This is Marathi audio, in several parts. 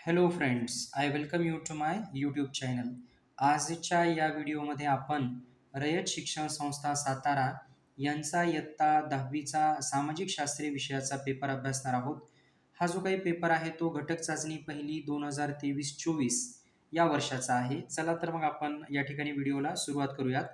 Hello friends I welcome you to my YouTube channel आजच्या या व्हिडिओमध्ये आपण रयत शिक्षण संस्था सातारा यांचा इयत्ता दहावीचा सामाजिक शास्त्रीय विषयाचा पेपर अभ्यासणार आहोत. हा जो काही पेपर आहे तो घटक चाचणी पहिली दोन हजार तेवीस चोवीस या वर्षाचा आहे. चला तर मग आपण या ठिकाणी व्हिडिओला सुरुवात करूयात.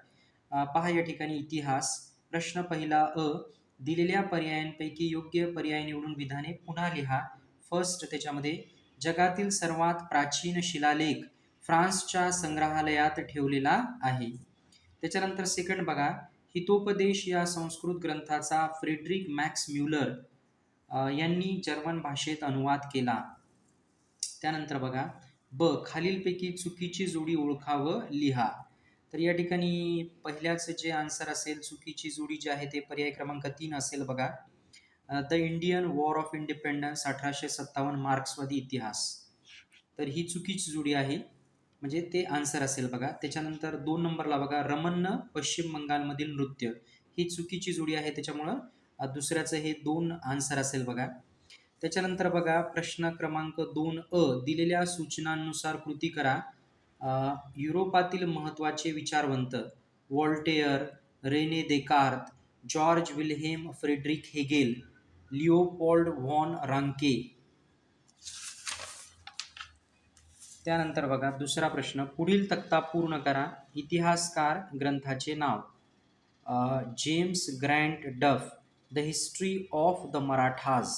पहा या ठिकाणी इतिहास. प्रश्न पहिला अ दिलेल्या पर्यायांपैकी योग्य पर्याय निवडून विधाने पुन्हा लिहा. फर्स्ट त्याच्यामध्ये जगातील सर्वात प्राचीन शिलालेख फ्रान्सच्या संग्रहालयात ठेवलेला आहे. त्याच्यानंतर सेकंड बघा. हितोपदेश या संस्कृत ग्रंथाचा फ्रेडरिक मॅक्स म्युलर यांनी जर्मन भाषेत अनुवाद केला. त्यानंतर बघा. ब खालीलपैकी चुकीची जोडी ओळखावं लिहा. तर या ठिकाणी पहिल्याचं जे आन्सर असेल चुकीची जोडी जी आहे ते पर्याय क्रमांक तीन असेल बघा. The Indian war of independence अठराशे सत्तावन्न मार्क्सवादी इतिहास. तर ही चुकीची जोडी आहे. म्हणजे ते आन्सर असेल बघा. त्याच्यानंतर दोन नंबरला बघा. रमन्न पश्चिम बंगालमधील नृत्य. ही चुकीची जोडी आहे त्याच्यामुळं दुसऱ्याचं हे दोन आन्सर असेल बघा. त्याच्यानंतर बघा प्रश्न क्रमांक दोन अ दिलेल्या सूचनांनुसार कृती करा. युरोपातील महत्त्वाचे विचारवंत Voltaire Rene Descartes Georg Wilhelm Friedrich Hegel Leopold von Ranke. त्यानंतर बघा दुसरा प्रश्न. पुढील तक्ता पूर्ण करा. इतिहासकार ग्रंथाचे नाव. James Grant Duff the history of the Marathas.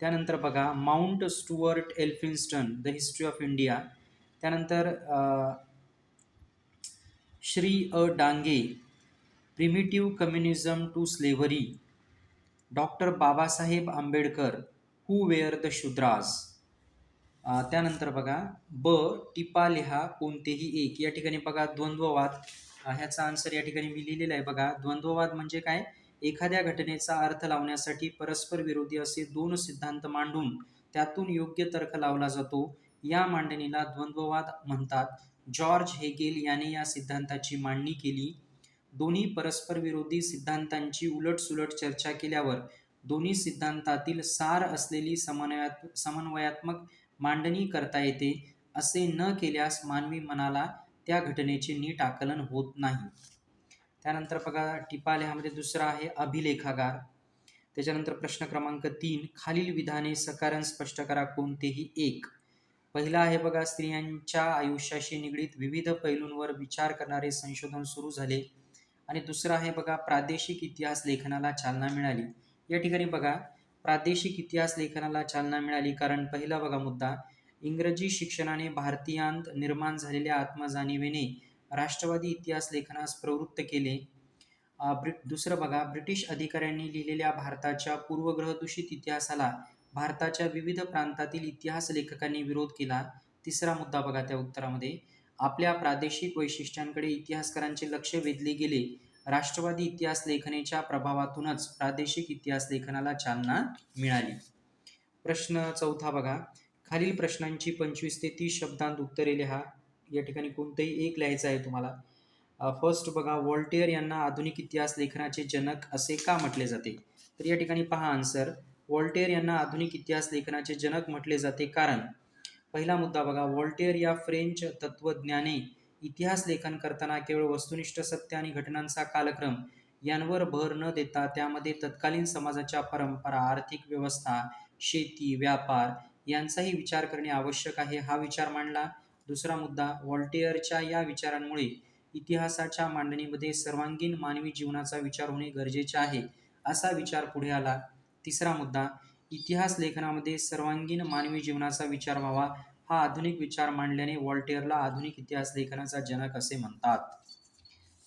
त्यानंतर बघा Mount Stuart Elphinstone the history of India. त्यानंतर Shri A Dange primitive communism to slavery. Doctor Babasaheb Ambedkar who were the Shudras त्यानंतर बघा ब टिपा लिहा कोणतेही एक. या ठिकाणी बघा द्वंद्ववाद. ह्याचा आन्सर या ठिकाणी मी लिहिलेला आहे बघा. द्वंद्ववाद म्हणजे काय? एखाद्या घटनेचा अर्थ लावण्यासाठी परस्पर विरोधी असे दोन सिद्धांत मांडून त्यातून योग्य तर्क लावला जातो. या मांडणीला द्वंद्ववाद म्हणतात. जॉर्ज हेगेल याने या सिद्धांताची मांडणी केली. दोन्ही परस्पर विरोधी सिद्धांतांची उलटसुलट चर्चा केल्यावर दोन्ही सिद्धांतातील सार असलेली समन्वयात समन्वयात्मक मांडणी करता येते असे न केल्यास मानवी मनाला त्या घटनेचे नीट आकलन होत नाही. त्यानंतर बघा टिपाल ह्यामध्ये दुसरा आहे अभिलेखागार. त्याच्यानंतर प्रश्न क्रमांक तीन खालील विधाने सकारण स्पष्ट करा कोणतेही एक. पहिला आहे बघा स्त्रियांच्या आयुष्याशी निगडीत विविध पैलूंवर विचार करणारे संशोधन सुरू झाले. आणि दुसरं आहे बघा प्रादेशिक इतिहास लेखनाला चालना मिळाली. या ठिकाणी बघा प्रादेशिक इतिहास लेखनाला चालना मिळाली कारण पहिला बघा मुद्दा इंग्रजी शिक्षणाने भारतीयांत निर्माण झालेल्या आत्मजाणीवेने राष्ट्रवादी इतिहास लेखनास प्रवृत्त केले. ब्रिट दुसरं बघा ब्रिटिश अधिकाऱ्यांनी लिहिलेल्या भारताच्या पूर्वग्रहदूषित इतिहासाला भारताच्या विविध प्रांतातील इतिहास लेखकांनी विरोध केला. तिसरा मुद्दा बघा त्या उत्तरामध्ये आपल्या प्रादेशिक वैशिष्ट्यांकडे इतिहासकारांचे लक्ष वेधले गेले. राष्ट्रवादी इतिहास लेखनेच्या प्रभावातूनच प्रादेशिक इतिहास लेखनाला चालना मिळाली. प्रश्न चौथा बघा. खालील प्रश्नांची पंचवीस ते तीस शब्दांत उत्तरे लिहा. या ठिकाणी कोणतंही एक लिहायचं आहे तुम्हाला. फर्स्ट बघा वॉल्टेअर यांना आधुनिक इतिहास लेखनाचे जनक असे का म्हटले जाते? तर या ठिकाणी पहा आन्सर वॉल्टेअर यांना आधुनिक इतिहास लेखनाचे जनक म्हटले जाते कारण पहिला मुद्दा बघा. वॉल्टेअर या फ्रेंच तत्वज्ञाने इतिहास लेखन करताना केवळ वस्तुनिष्ठ सत्य आणि घटनांचा कालक्रम यांवर भर न देता त्यामध्ये तत्कालीन समाजाच्या परंपरा आर्थिक व्यवस्था शेती व्यापार यांचाही विचार करणे आवश्यक आहे हा विचार मांडला. दुसरा मुद्दा वॉल्टेअरच्या या विचारांमुळे इतिहासाच्या मांडणीमध्ये सर्वांगीण मानवी जीवनाचा विचार होणे गरजेचे आहे असा विचार पुढे आला. तिसरा मुद्दा इतिहास लेखनामध्ये सर्वांगीण मानवी जीवनाचा विचार व्हावा हा आधुनिक विचार मांडल्याने वॉल्टेअरला आधुनिक इतिहास लेखनाचा जनक असे म्हणतात.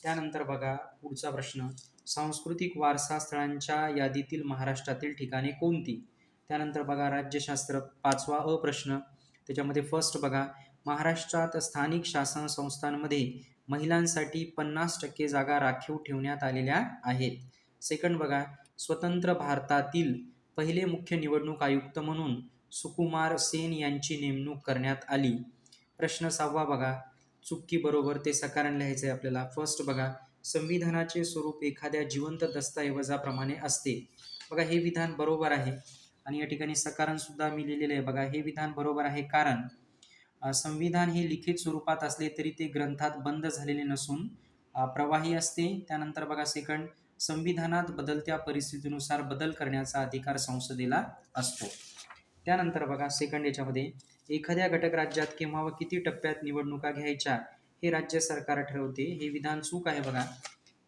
त्यानंतर बघा पुढचा प्रश्न. सांस्कृतिक वारसा स्थळांच्या यादीतील महाराष्ट्रातील ठिकाणे कोणती? त्यानंतर बघा राज्यशास्त्र. पाचवा अ प्रश्न. त्याच्यामध्ये फर्स्ट बघा महाराष्ट्रात स्थानिक शासन संस्थांमध्ये महिलांसाठी पन्नास टक्के जागा राखीव ठेवण्यात आलेल्या आहेत. सेकंड बघा स्वतंत्र भारतातील पहिले मुख्य निवडणूक आयुक्त म्हणून सुकुमार सेन यांची नेमणूक करण्यात आली. प्रश्न सहावा बघा. चुक्की बरोबर ते सकारण लिहायचं आहे आपल्याला. फर्स्ट बघा. संविधानाचे स्वरूप एखाद्या जिवंत दस्तऐवजाप्रमाणे असते. बघा हे विधान बरोबर आहे. आणि या ठिकाणी सकारण सुद्धा मी लिहिलेलं आहे. बघा हे विधान बरोबर आहे कारण संविधान हे लिखित स्वरूपात असले तरी ते ग्रंथात बंद झालेले नसून प्रवाही असते. त्यानंतर बघा सेकंड संविधानात बदलत्या परिस्थितीनुसार बदल करण्याचा अधिकार संसदेला असतो. त्यानंतर बघा सेकंड याच्यामध्ये एखाद्या घटक राज्यात केव्हा व किती टप्प्यात निवडणुका घ्यायच्या हे राज्य सरकार ठरवते. हे विधान चूक आहे बघा.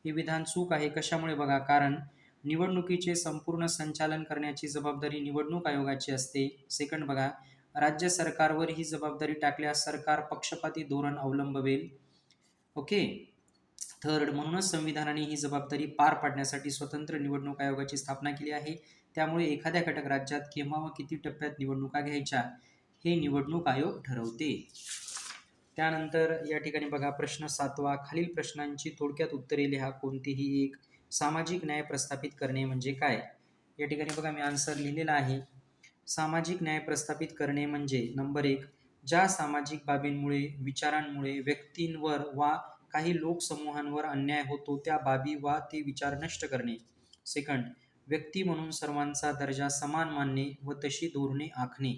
हे विधान चूक आहे कशामुळे बघा? कारण निवडणुकीचे संपूर्ण संचालन करण्याची जबाबदारी निवडणूक आयोगाची असते. सेकंड बघा राज्य सरकारवर ही जबाबदारी टाकल्यास सरकार पक्षपाती धोरण अवलंबवेल. ओके थर्ड म्हणूनच संविधानाने ही जबाबदारी पार पाडण्यासाठी स्वतंत्र निवडणूक आयोगाची स्थापना केली आहे. त्यामुळे एखाद्या घटक राज्यात केव्हा व किती टप्प्यात निवडणुका घ्यायच्या हे निवडणूक आयोग ठरवते. त्यानंतर या ठिकाणी बघा प्रश्न सातवा खालील प्रश्नांची थोडक्यात उत्तरे लिहा. कोणतीही एक सामाजिक न्याय प्रस्थापित करणे म्हणजे काय? या ठिकाणी बघा मी आन्सर लिहिलेला आहे. सामाजिक न्याय प्रस्थापित करणे म्हणजे नंबर एक ज्या सामाजिक बाबींमुळे विचारांमुळे व्यक्तींवर वा काही लोकसमूहांवर अन्याय होतो त्या बाबी वा ते विचार नष्ट करणे. सेकंड व्यक्ती म्हणून सर्वांचा दर्जा समान मानणे व तशी धोरणे आखणे.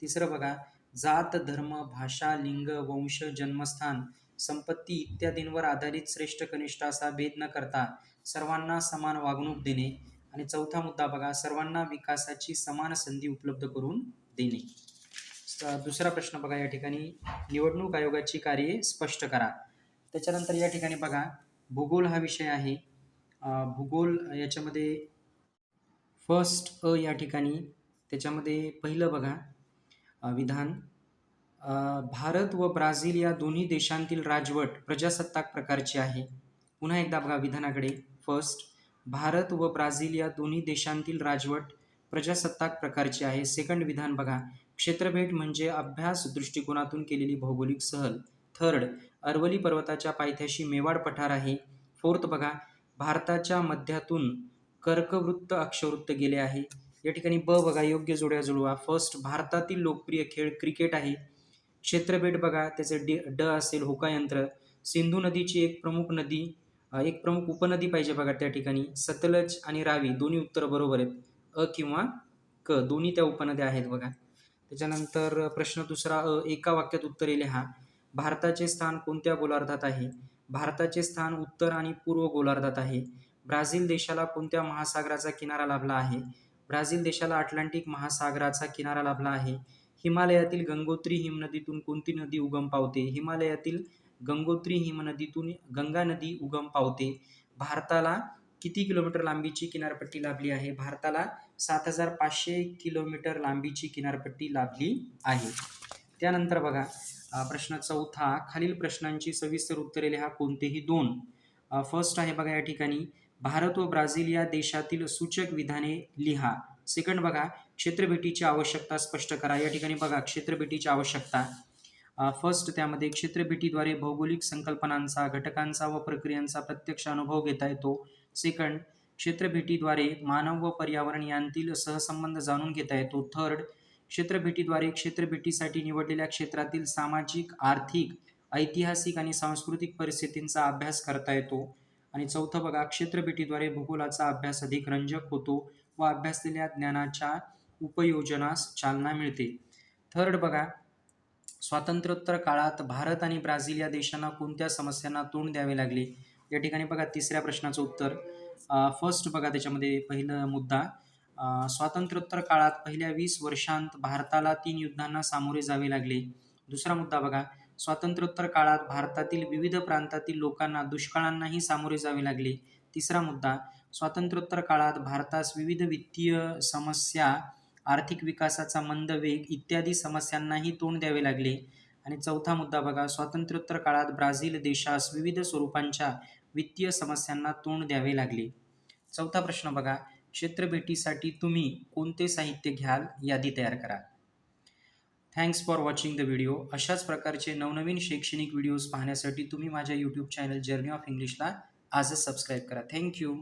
तिसरं बघा जात धर्म भाषा लिंग वंश जन्मस्थान संपत्ती इत्यादींवर आधारित श्रेष्ठ कनिष्ठ असा भेद न करता सर्वांना समान वागणूक देणे. आणि चौथा मुद्दा बघा सर्वांना विकासाची समान संधी उपलब्ध करून देणे. स- दुसरा प्रश्न बघा या ठिकाणी. निवडणूक आयोगाची कार्ये स्पष्ट करा. त्याच्यानंतर या ठिकाणी बघा भूगोल हा विषय आहे. भूगोल याच्यामध्ये फर्स्ट अ या ठिकाणी त्याच्यामध्ये पहिलं बघा विधान. भारत व ब्राझील या दोन्ही देशांतील राजवट प्रजासत्ताक प्रकारची आहे. पुन्हा एकदा बघा विधानाकडे फर्स्ट भारत व ब्राझील या दोन्ही देशांतील राजवट प्रजासत्ताक प्रकारची आहे. सेकंड विधान बघा क्षेत्रभेट म्हणजे अभ्यास दृष्टिकोनातून केलेली भौगोलिक सहल. थर्ड अरवली पर्वताच्या पायथ्याशी मेवाड पठार आहे. फोर्थ बघा भारताच्या मध्यातून कर्कवृत्त अक्षवृत्त गेले आहे. या ठिकाणी ब बघा योग्य जोड्या जुळवा. फर्स्ट भारतातील लोकप्रिय खेळ क्रिकेट आहे. क्षेत्रभेट बघा त्याचे डी ड असेल होकायंत्र सिंधू नदीची एक प्रमुख नदी एक प्रमुख उपनदी पाहिजे बघा त्या ठिकाणी. सतलज आणि रावी दोन्ही उत्तर बरोबर आहेत. अ किंवा क दोन्ही त्या उपनद्या आहेत बघा. त्याच्यानंतर प्रश्न दुसरा अ एका वाक्यात उत्तरे लिहा. भारताचे स्थान कोणत्या गोलार्धात आहे? भारताचे स्थान उत्तर आणि पूर्व गोलार्धात आहे. ब्राझील देशाला कोणत्या महासागराचा किनारा लाभला आहे? ब्राझील देशाला अटलांटिक महासागराचा किनारा लाभला आहे. हिमालयातील गंगोत्री हिमनदीतून कोणती नदी उगम पावते? हिमालयातील गंगोत्री हिमनदीतून गंगा नदी उगम पावते. भारताला किती किलोमीटर लांबीची किनारपट्टी लाभली आहे? भारताला सात हजार पाचशे किलोमीटर लांबीची किनारपट्टी लाभली आहे. त्यानंतर बघा प्रश्न चौथा खालील प्रश्नांची सविस्तर उत्तरे लिहा कोणतेही दोन. फर्स्ट आहे बघा या ठिकाणी भारत व ब्राझील या देशातील सूचक विधाने लिहा. सेकंड बघा क्षेत्रभेटीची आवश्यकता स्पष्ट करा. या ठिकाणी बघा क्षेत्रभेटीची आवश्यकता. फर्स्ट त्यामध्ये क्षेत्रभेटीद्वारे भौगोलिक संकल्पनांचा घटकांचा व प्रक्रियांचा प्रत्यक्ष अनुभव घेता येतो. सेकंड क्षेत्रभेटीद्वारे मानव व पर्यावरण यांतील सहसंबंध जाणून घेता येतो. थर्ड क्षेत्रभेटीद्वारे क्षेत्रभेटीसाठी निवडलेल्या क्षेत्रातील सामाजिक आर्थिक ऐतिहासिक आणि सांस्कृतिक परिस्थितींचा अभ्यास करता येतो. आणि चौथं बघा क्षेत्रभेटीद्वारे भूगोलाचा अभ्यास अधिक रंजक होतो व अभ्यासलेल्या ज्ञानाच्या उपयोजनास चालना मिळते. थर्ड बघा स्वातंत्र्योत्तर काळात भारत आणि ब्राझील या देशांना कोणत्या समस्यांना तोंड द्यावे लागले? या ठिकाणी बघा तिसऱ्या प्रश्नाचं उत्तर. फर्स्ट बघा त्याच्यामध्ये पहिला मुद्दा. स्वातंत्र्योत्तर काळात पहिल्या वीस वर्षांत भारताला तीन युद्धांना सामोरे जावे लागले. दुसरा मुद्दा बघा. स्वातंत्र्योत्तर काळात भारतातील विविध प्रांतातील लोकांना दुष्काळांनाही सामोरे जावे लागले. तिसरा मुद्दा. स्वातंत्र्योत्तर काळात भारतास विविध वित्तीय समस्या आर्थिक विकासाचा मंद वेग इत्यादी समस्यांनाही तोंड द्यावे लागले. आणि चौथा मुद्दा बघा. स्वातंत्र्योत्तर काळात ब्राझील देशास विविध स्वरूपांच्या वित्तीय समस्यांना तोंड द्यावे लागले. चौथा प्रश्न बघा. क्षेत्रभेटीसाठी तुम्ही कोणते साहित्य घ्याल यादी तयार करा. Thanks for watching the video अशाच प्रकारचे नवनवीन शैक्षणिक व्हिडिओज पाहण्यासाठी तुम्ही माझ्या यूट्यूब चॅनल जर्नी ऑफ इंग्लिशला आजच सबस्क्राईब करा. थँक्यू